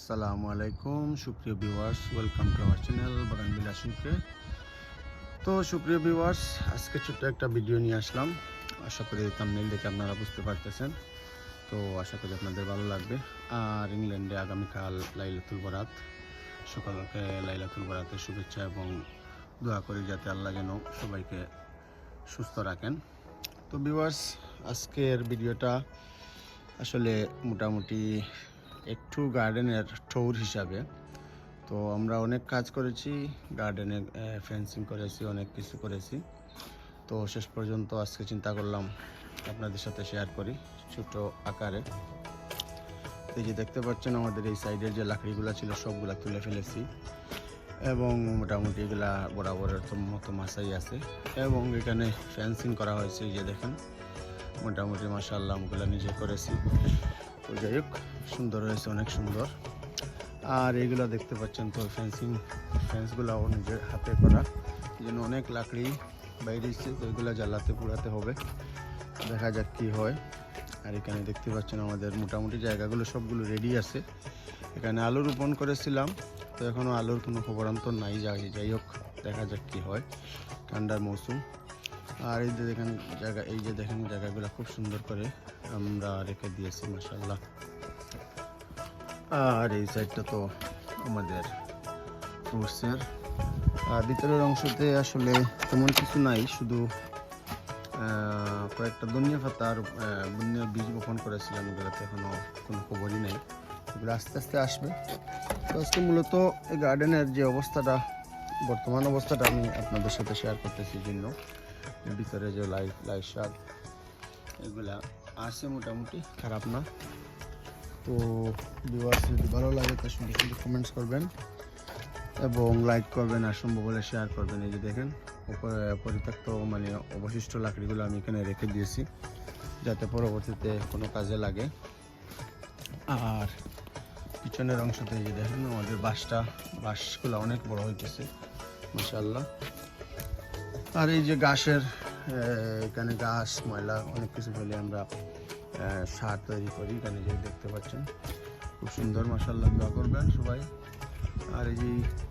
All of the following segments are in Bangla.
আসসালামু আলাইকুম, সুপ্রিয় viewers welcome to our channel বাগান বিলাসীকে তো সুপ্রিয় ভিউয়ার্স, আজকে ছোট্ট একটা ভিডিও নিয়ে আসলাম। আশা করি থাম্বনেল দেখে আপনারা বুঝতে পারতেছেন। তো আশা করি আপনাদের ভালো লাগবে। আর ইংল্যান্ডে আগামীকাল লাইলাতুল বরাত। সকালকে লাইলাতুল বরাতের শুভেচ্ছা এবং দোয়া করি যাতে আল্লাহ যেন সবাইকে সুস্থ রাখেন। তো ভিউয়ার্স, আজকের ভিডিওটা আসলে মোটামুটি একটু গার্ডেনের ট্যুর হিসাবে। তো আমরা অনেক কাজ করেছি গার্ডেনে ফেন্সিং করেছি, অনেক কিছু করেছি। তো শেষ পর্যন্ত আজকে চিন্তা করলাম আপনাদের সাথে শেয়ার করি ছোট আকারে। এই যে দেখতে পাচ্ছেন আমাদের এই সাইডের যে লাকড়িগুলো ছিল, সবগুলা তুলে ফেলেছি। এবং মোটামুটি এগুলা বরাবরের মতো মাসাই আছে। এবং এখানে ফেন্সিং করা হয়েছে যে দেখেন। মোটামুটি মাসাল্লাহ আমগুলো নিজে করেছি। তো যাই হোক। সুন্দর হয়েছে, অনেক সুন্দর। আর এইগুলো দেখতে পাচ্ছেন তো ফেন্সিং ফেন্সগুলোও নিজের হাতে করা। এই জন্য অনেক লাকড়ি বাইরেছে তো এগুলো জ্বালাতে পুড়াতে হবে। দেখা যাক কি হয়। আর এখানে দেখতে পাচ্ছেন আমাদের মোটামুটি জায়গাগুলো সবগুলো রেডি আছে। এখানে আলু রোপণ করেছিলাম, তো এখনও আলুর কোনো খবরান্তর নাই, যাই যাই হোক, দেখা যাক কি হয়, ঠান্ডার মৌসুম। আর এই যে দেখেন জায়গা এই যে দেখেন জায়গাগুলো খুব সুন্দর করে আমরা রেখে দিয়েছি মাসাল্লাহ আর এই সাইডটা তো আমাদের ফ্রুটসের আর ভিতরের অংশতে আসলে তেমন কিছু নাই, শুধু কয়েকটা দুনিয়া পাতা আর ধনিয়ার বীজ বপন করেছিলাম এগুলোতে এখনও কোনো খবরই নেই। এগুলো আস্তে আস্তে আসবে। তো আজকে মূলত এই গার্ডেনের যে অবস্থাটা, বর্তমান অবস্থাটা আমি আপনাদের সাথে শেয়ার করতেছি জন্য। ভিতরে যে লাইট লাইট শাক এগুলা আছে মোটামুটি, খারাপ না। তো ভিউয়ার্স যদি ভালো লাগে তার সুন্দর সুন্দর কমেন্টস করবেন এবং লাইক করবেন আর সম্ভব হলে শেয়ার করবেন। এই যে দেখেন পরিত্যক্ত মানে অবশিষ্ট লাকড়িগুলো আমি এখানে রেখে দিয়েছি যাতে পরবর্তীতে কোনো কাজে লাগে। আর পিছনের অংশতে এই যে দেখেন আমাদের বাঁশটা বাঁশগুলো অনেক বড় হইতেছে মাসাল্লাহ আর এই যে আহ, এখানে ঘাস ময়লা অনেক কিছু ফেলে আমরা সার তৈরি করি এখানে যে দেখতে পাচ্ছেন। খুব সুন্দর মশাল্লা দোয়া করবেন সবাই। আর এই যে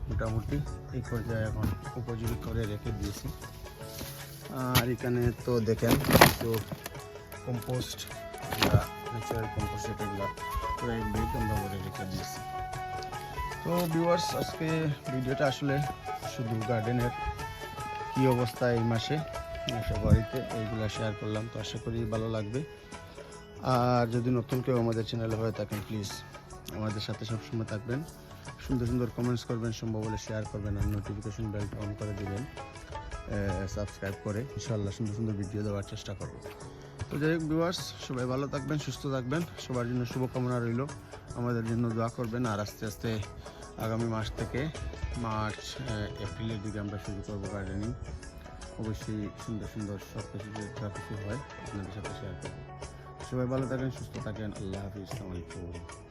মোটামুটি এই পর্যায়ে এখন উপযোগী করে রেখে দিয়েছি। আর এখানে তো দেখেন, তো কম্পোস্ট আমরা ন্যাচারাল কম্পোস্ট এগুলো করে রেখে দিয়েছি। তো ভিউয়ার্স আজকে ভিডিওটা আসলে শুধু গার্ডেনের কি অবস্থা এই মাসে? ফেব্রুয়ারিতে এইগুলো শেয়ার করলাম, তো আশা করি ভালো লাগবে। আর যদি নতুন কেউ আমাদের চ্যানেলে হয়ে থাকেন প্লিজ আমাদের সাথে সবসময় থাকবেন। সুন্দর সুন্দর কমেন্টস করবেন, সম্ভব হলে শেয়ার করবেন আর নোটিফিকেশন বেলটা অন করে দেবেন সাবস্ক্রাইব করে ইনশাল্লাহ সুন্দর সুন্দর ভিডিও দেওয়ার চেষ্টা করব। তো যাই হোক ভিউয়ার্স সবাই ভালো থাকবেন, সুস্থ থাকবেন। সবার জন্য শুভকামনা রইল। আমাদের জন্য দোয়া করবেন। আর আস্তে আস্তে আগামী মাস থেকে মার্চ এপ্রিলের দিকে আমরা শুরু করব গার্ডেনিং অবশ্যই সুন্দর সুন্দর সব কিছু যা কিছু হয় আপনাদের সাথে শেয়ার করব। সবাই ভালো থাকেন সুস্থ থাকেন। আল্লাহ হাফিজ আলাইকুম।